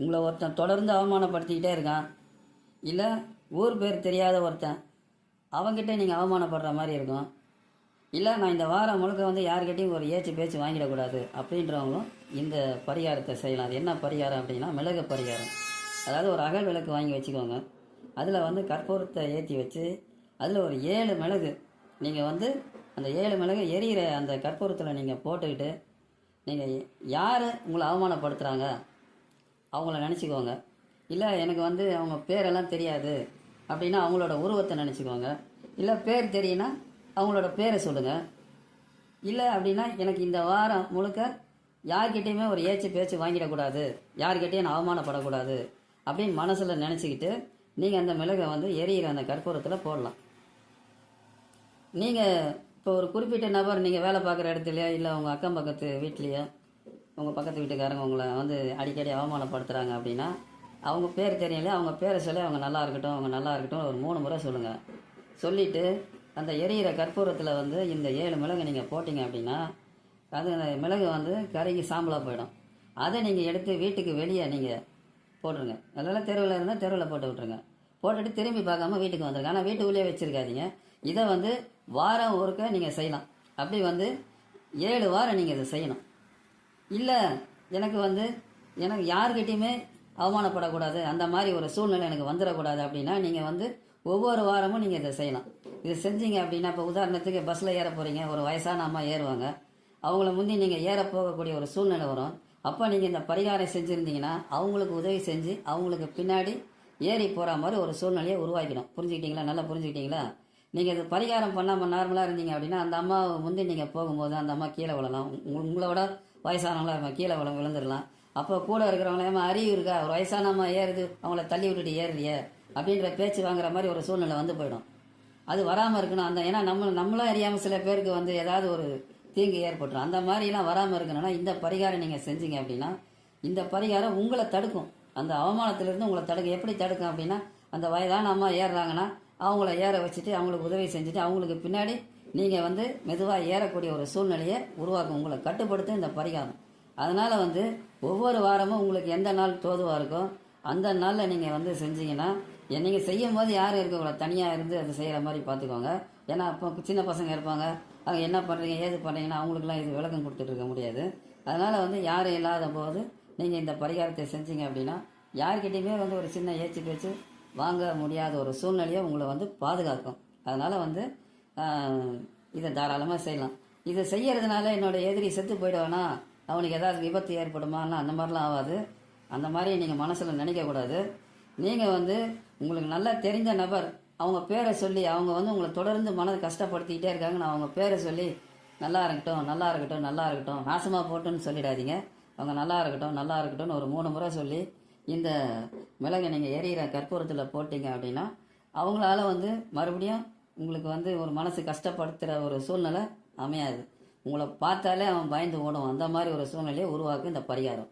உங்களை ஒருத்தன் தொடர்ந்து அவமானப்படுத்திக்கிட்டே இருக்கான். இல்லை ஊர் பேர் தெரியாத ஒருத்தன். அவங்ககிட்ட நீங்கள் அவமானப்படுற மாதிரி இருக்கும். இல்லை நான் இந்த வாரம் முழுக்க வந்து யார்கிட்டையும் ஒரு ஏச்சு பேச்சு வாங்கிடக்கூடாது அப்படின்றவங்களும் இந்த பரிகாரத்தை செய்யலாம். அது என்ன பரிகாரம் அப்படின்னா மிளகு பரிகாரம். அதாவது ஒரு அகல் விளக்கு வாங்கி வச்சுக்கோங்க. அதில் வந்து கற்பூரத்தை ஏற்றி வச்சு அதில் ஒரு ஏழு மிளகு. நீங்கள் வந்து அந்த ஏழு மிளகு எரியிற அந்த கற்பூரத்தில் நீங்கள் போட்டுக்கிட்டு நீங்கள் யார் உங்களை அவமானப்படுத்துகிறாங்க அவங்கள நினச்சிக்கோங்க. இல்லை எனக்கு வந்து அவங்க பேரெல்லாம் தெரியாது அப்படின்னா அவங்களோட உருவத்தை நினச்சிக்கோங்க. இல்லை பேர் தெரியும்னா அவங்களோட பேரை சொல்லுங்கள் இல்லை அப்படின்னா எனக்கு இந்த வாரம் முழுக்க யார்கிட்டேயுமே ஒரு ஏச்சு பேச்சு வாங்கிடக்கூடாது. யார்கிட்டயும் நான் அவமானப்படக்கூடாது அப்படின்னு மனசில் நினச்சிக்கிட்டு நீங்கள் அந்த மிளகை வந்து எரியிற அந்த கற்பூரத்தில் போடலாம். நீங்கள் இப்போ ஒரு குறிப்பிட்ட நபர் நீங்கள் வேலை பார்க்குற இடத்துலையோ இல்லை உங்கள் அக்கம் பக்கத்து வீட்லேயோ உங்கள் பக்கத்து வீட்டுக்காரங்க உங்களை வந்து அடிக்கடி அவமானப்படுத்துகிறாங்க அப்படின்னா அவங்க பேர் தெரியல அவங்க பேரை சொல்லி அவங்க நல்லா இருக்கட்டும் அவங்க நல்லா இருக்கட்டும் ஒரு மூணு முறை சொல்லுங்கள் சொல்லிவிட்டு அந்த எரியிற கற்பூரத்தில் வந்து இந்த ஏழு மிளகு நீங்கள் போட்டிங்க அப்படின்னா அது அந்த மிளகு வந்து கறிக்கு சாம்பலாக போயிடும். அதை நீங்கள் எடுத்து வீட்டுக்கு வெளியே நீங்கள் போட்டுருங்க. அதெல்லாம் தெருவில் இருந்தால் தெருவில் போட்டு விட்ருங்க போட்டுட்டு திரும்பி பார்க்காம வீட்டுக்கு வந்துருங்க. ஆனால் வீட்டுக்குள்ளேயே வச்சுருக்காதீங்க. இதை வந்து வாரம் ஒருக்க நீங்கள் செய்யலாம். அப்படி வந்து ஏழு வாரம் நீங்கள் இதை செய்யணும். இல்லை எனக்கு வந்து எனக்கு யாருக்கிட்டேயுமே அவமானப்படக்கூடாது. அந்த மாதிரி ஒரு சூழ்நிலை எனக்கு வந்துடக்கூடாது அப்படின்னா நீங்கள் வந்து ஒவ்வொரு வாரமும் நீங்கள் இதை செய்யலாம் இது செஞ்சீங்க அப்படின்னா இப்போ உதாரணத்துக்கு பஸ்ஸில் ஏற போகிறீங்க ஒரு வயசான அம்மா ஏறுவாங்க. அவங்கள முந்தி நீங்கள் ஏற போகக்கூடிய ஒரு சூழ்நிலை வரும். அப்போ நீங்கள் இந்த பரிகாரம் செஞ்சுருந்தீங்கன்னா அவங்களுக்கு உதவி செஞ்சு அவங்களுக்கு பின்னாடி ஏறி போகிற மாதிரி ஒரு சூழ்நிலையை உருவாக்கிடும். புரிஞ்சுக்கிட்டீங்களா? நல்லா புரிஞ்சுக்கிட்டீங்களா? நீங்கள் இது பரிகாரம் பண்ணாமல் நார்மலாக இருந்தீங்க அப்படின்னா அந்த அம்மா முந்தி நீங்கள் போகும்போது அந்த அம்மா கீழே விழலாம். உங்களோட உங்களை வயசானவங்களா கீழே விழ விழுந்துடலாம். அப்போ கூட இருக்கிறவங்களே அறிவு இருக்கா? ஒரு வயசானம்மா ஏறுது. அவங்கள தள்ளி விட்டுட்டு ஏறலையே? அப்படின்ற பேச்சு வாங்குற மாதிரி ஒரு சூழ்நிலை வந்து போயிடும். அது வராமல் இருக்கணும். அந்த ஏன்னா நம்ம நம்மளும் அறியாமல் சில பேருக்கு வந்து ஏதாவது ஒரு தீங்கு ஏற்பட்டுரும். அந்த மாதிரிலாம் வராமல் இருக்கணும்னா இந்த பரிகாரம் நீங்கள் செஞ்சீங்க அப்படின்னா இந்த பரிகாரம் உங்களை தடுக்கும். அந்த அவமானத்திலிருந்து உங்களை தடுக்கும். எப்படி தடுக்கும் அப்படின்னா அந்த வயதான அம்மா ஏறுறாங்கன்னா அவங்கள ஏற வச்சுட்டு அவங்களுக்கு உதவி செஞ்சுட்டு அவங்களுக்கு பின்னாடி நீங்கள் வந்து மெதுவாக ஏறக்கூடிய ஒரு சூழ்நிலையை உருவாக்கும். உங்களை கட்டுப்படுத்த இந்த பரிகாரம். அதனால் வந்து ஒவ்வொரு வாரமும் உங்களுக்கு எந்த நாள் தோதுவாக இருக்கோ அந்த நாளில் நீங்கள் வந்து செஞ்சீங்கன்னா நீங்கள் செய்யும் போது யாரும் இருக்கக்கூடாது தனியாக இருந்து அதை செய்கிற மாதிரி பார்த்துக்கோங்க ஏன்னா அப்போ சின்ன பசங்க இருப்பாங்க. அவங்க என்ன பண்ணுறீங்க ஏது பண்ணுறீங்கன்னா அவங்களுக்குலாம் இது விளக்கம் கொடுத்துட்டு இருக்க முடியாது. அதனால் வந்து யாரும் இல்லாத போது நீங்கள் இந்த பரிகாரத்தை செஞ்சீங்க அப்படின்னா யார்கிட்டையுமே வந்து ஒரு சின்ன ஏச்சு பேச்சு வாங்க முடியாத ஒரு சூழ்நிலையை உங்களை வந்து பாதுகாக்கும். அதனால் வந்து இதை தாராளமாக செய்யலாம். இதை செய்யறதுனால என்னோட எதிரி செத்து போயிடுவானா? அவனுக்கு ஏதாவது விபத்து ஏற்படுமானா அந்த மாதிரிலாம் ஆகாது. அந்த மாதிரி நீங்கள் மனசில் நினைக்கக்கூடாது நீங்கள் வந்து உங்களுக்கு நல்லா தெரிஞ்ச நபர் அவங்க பேரை சொல்லி அவங்க வந்து உங்களை தொடர்ந்து மனதை கஷ்டப்படுத்திக்கிட்டே இருக்காங்கன்னு அவங்க பேரை சொல்லி நல்லா இருக்கட்டும் நல்லா இருக்கட்டும் நல்லா இருக்கட்டும் நாசமாக போட்டுன்னு சொல்லிடாதீங்க. அவங்க நல்லா இருக்கட்டும் நல்லா இருக்கட்டும்னு ஒரு மூணு முறை சொல்லி இந்த மிளகை நீங்கள் எரியிற கற்பூரத்தில் போட்டிங்க அப்படின்னா அவங்களால வந்து மறுபடியும் உங்களுக்கு வந்து ஒரு மனசு கஷ்டப்படுத்துகிற ஒரு சூழ்நிலை அமையாது. உங்களை பார்த்தாலே அவன் பயந்து ஓடும். அந்த மாதிரி ஒரு சூழ்நிலையை உருவாக்கும் இந்த பரிகாரம்.